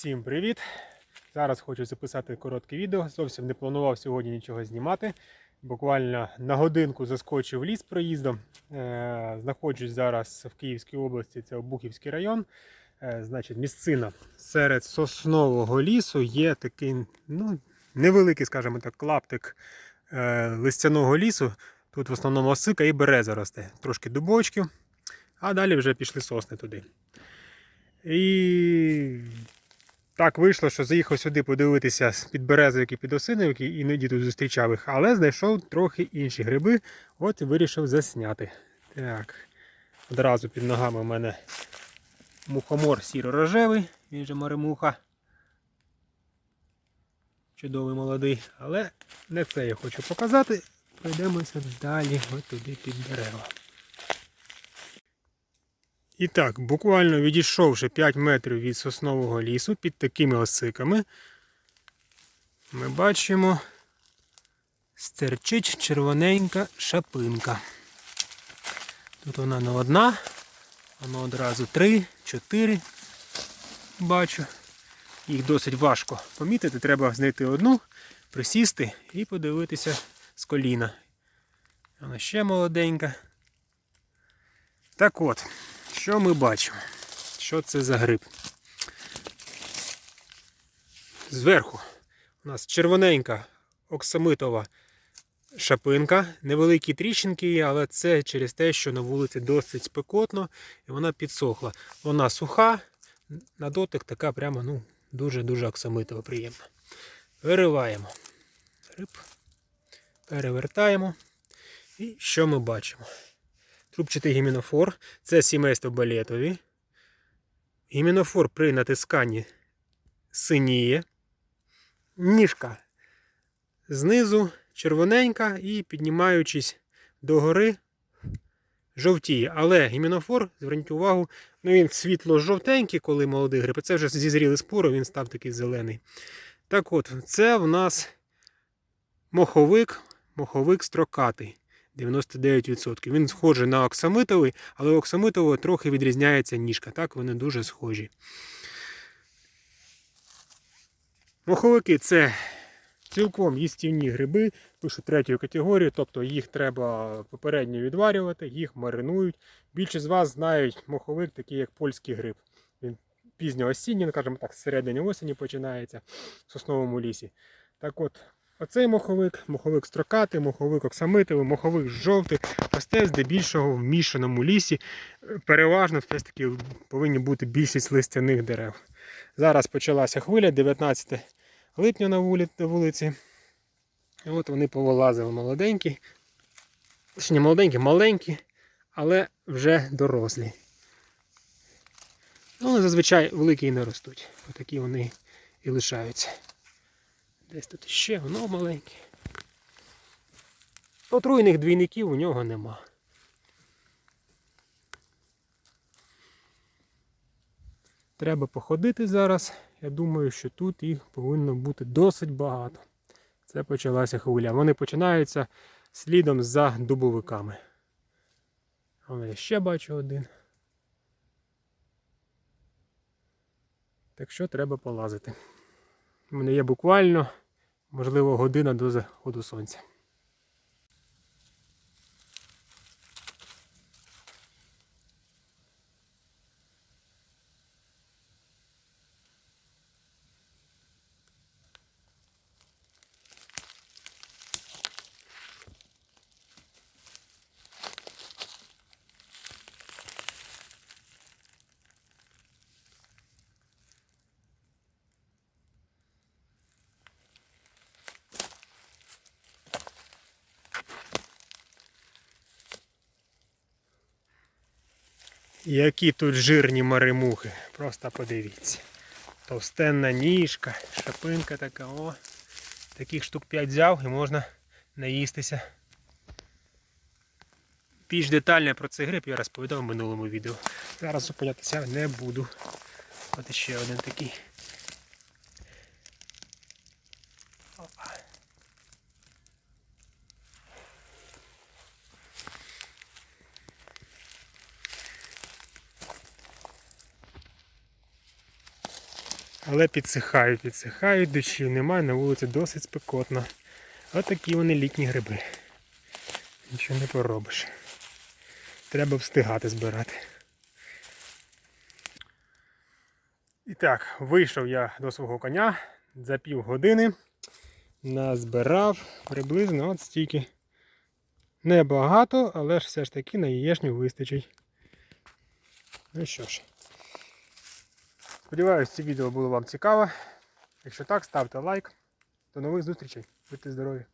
Всім привіт! Зараз хочу записати коротке відео. Зовсім не планував сьогодні нічого знімати. Буквально на годинку заскочив ліс проїздом. Е, Знаходжусь зараз в Київській області, це Обухівський район. Е, Значить, місцина серед соснового лісу є такий ну, невеликий, скажімо так, клаптик е, листяного лісу. Тут в основному осика і береза росте, трошки дубочків, а далі вже пішли сосни туди. І так вийшло, що заїхав сюди подивитися під березовики, під осиновики, іноді тут зустрічав їх, але знайшов трохи інші гриби, от і вирішив засняти. Так, одразу під ногами у мене мухомор сіро-рожевий, він же маремуха. Чудовий молодий, але не це я хочу показати. Пройдемося далі, от туди під дерева. І так, буквально відійшовши 5 метрів від соснового лісу під такими осиками, ми бачимо стерчить червоненька шапинка. Тут вона не одна, воно одразу три, чотири бачу. Їх досить важко помітити, треба знайти одну, присісти і подивитися з коліна. Вона ще молоденька. Так от, що ми бачимо? Що це за гриб? Зверху у нас червоненька оксамитова шапинка, невеликі тріщинки є, але це через те, що на вулиці досить спекотно і вона підсохла. Вона суха, на дотик така прямо ну, дуже-дуже оксамитова, приємна. Вириваємо гриб, перевертаємо. І що ми бачимо? Трубчатий гімінофор. Це сімейство балетові. Гімінофор при натисканні синіє. Ніжка знизу червоненька і піднімаючись догори, жовтіє. Але гімінофор, зверніть увагу, ну він світло-жовтенький, коли молодий гриб. Це вже зізріли спори, він став такий зелений. Так от, це в нас моховик, моховик строкатий. 99%. Він схожий на оксамитовий, але оксамитового трохи відрізняється ніжка. Так, вони дуже схожі. Моховики це цілком їстівні гриби, пишуть третьої категорії, тобто їх треба попередньо відварювати, їх маринують. Більшість з вас знають моховик, такий як польський гриб. Він пізньоосінній, ну, скажімо так, з середини осені починається в сосновому лісі. Так от, Оцей моховик, моховик строкатий, моховик оксамитовий, моховик жовтий, росте здебільшого в мішаному лісі. Переважно все ж таки повинні бути більшість листяних дерев. Зараз почалася хвиля, 19 липня на вулиці. І от вони повилазили молоденькі. Ще молоденькі, маленькі, але вже дорослі. Ну, зазвичай великі і не ростуть. Отакі вони і лишаються. Десь тут ще воно маленьке. Отруйних двійників у нього нема. Треба походити зараз. Я думаю, що тут їх повинно бути досить багато. Це почалася хвиля. Вони починаються слідом за дубовиками. Але я ще бачу один. Так що треба полазити. У мене є буквально, можливо, година до заходу сонця. Які тут жирні маремухи. Просто подивіться. Товстенна ніжка, шапинка така, о. Таких штук 5 взяв і можна наїстися. Більш детально про цей гриб я розповідав в минулому відео. Зараз зупинятися не буду. От ще один такий. Але підсихають, підсихають, дощів немає, на вулиці досить спекотно. Отакі вони літні гриби. Нічого не поробиш. Треба встигати збирати. І так, вийшов я до свого коня за півгодини. Назбирав приблизно от стільки. Небагато, але ж все ж таки на яєшню вистачить. Ну що ж. Сподіваюсь, це відео було вам цікаве. Якщо так, ставте лайк. До нових зустрічей. Будьте здорові!